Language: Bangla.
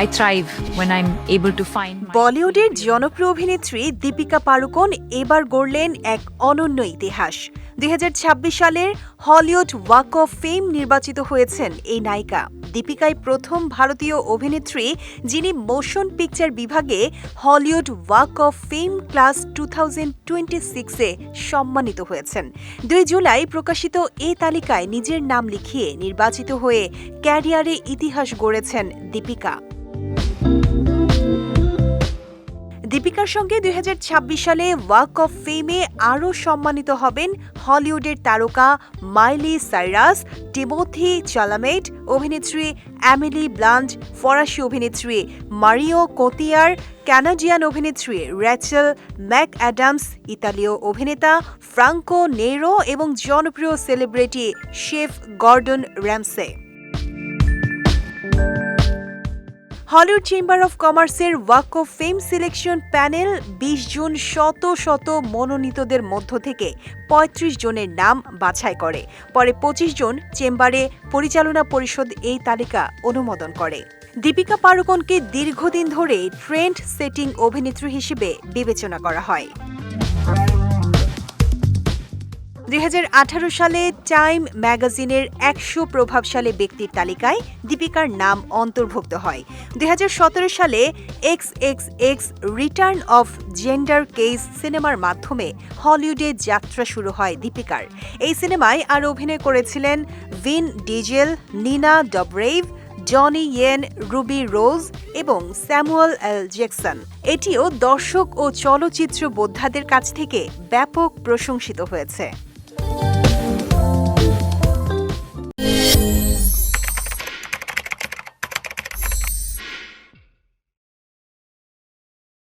I thrive when I'm able to find. বলিউডের জনপ্রিয় অভিনেত্রী দীপিকা পাড়ুকোন এবার গড়লেন এক অনন্য ইতিহাস। দুই হাজার ছাব্বিশ সালের হলিউড ওয়াক অফ ফেম নির্বাচিত হয়েছেন এই নায়িকা। দীপিকাই প্রথম ভারতীয় অভিনেত্রী যিনি মোশন পিকচার বিভাগে Hollywood walk of fame class two thousand twenty সিক্সে সম্মানিত হয়েছেন। দুই জুলাই প্রকাশিত এ তালিকায় নিজের নাম লিখিয়ে নির্বাচিত হয়ে ক্যারিয়ারে ইতিহাস গড়েছেন দীপিকা। দীপিকার সঙ্গে দুই হাজার ছাব্বিশ সালে ওয়াক অফ ফেমে আরও সম্মানিত হবেন হলিউডের তারকা মাইলি সাইরাস টিমোথি চালামেট, অভিনেত্রী অ্যামিলি ব্লান্ট, ফরাসি অভিনেত্রী মারিও কোতিয়ার ক্যানাডিয়ান অভিনেত্রী র্যাচেল ম্যাক অ্যাডামস ইতালীয় অভিনেতা ফ্রাঙ্কো নেরো এবং জনপ্রিয় celebrity chef Gordon Ramsay. Hollywood chamber of কমার্সের walk of fame selection panel বিশ জুন শত শত মনোনীতদের মধ্য থেকে ৩৫ জনের নাম বাছাই করে। পরে ২৫ জন চেম্বারে পরিচালনা পরিষদ এই তালিকা অনুমোদন করে। দীপিকা পাড়ুকোনকে দীর্ঘদিন ধরে ট্রেন্ড সেটিং অভিনেত্রী হিসেবে বিবেচনা করা হয়। দুই হাজার আঠারো সালে টাইম ম্যাগাজিনের একশো প্রভাবশালী ব্যক্তির তালিকায় দীপিকার নাম অন্তর্ভুক্ত হয়। দুই হাজার সতেরো সালে X X X return of Xander Cage সিনেমার মাধ্যমে হলিউডে যাত্রা শুরু হয় দীপিকার। এই সিনেমায় আর অভিনয় করেছিলেন Vin Diesel, Nina Dobrev Donnie Yen, Ruby Rose এবং স্যামুয়েল এল জ্যাকসন। এটিও দর্শক ও চলচ্চিত্র বোদ্ধাদের কাছ থেকে ব্যাপক প্রশংসিত হয়েছে।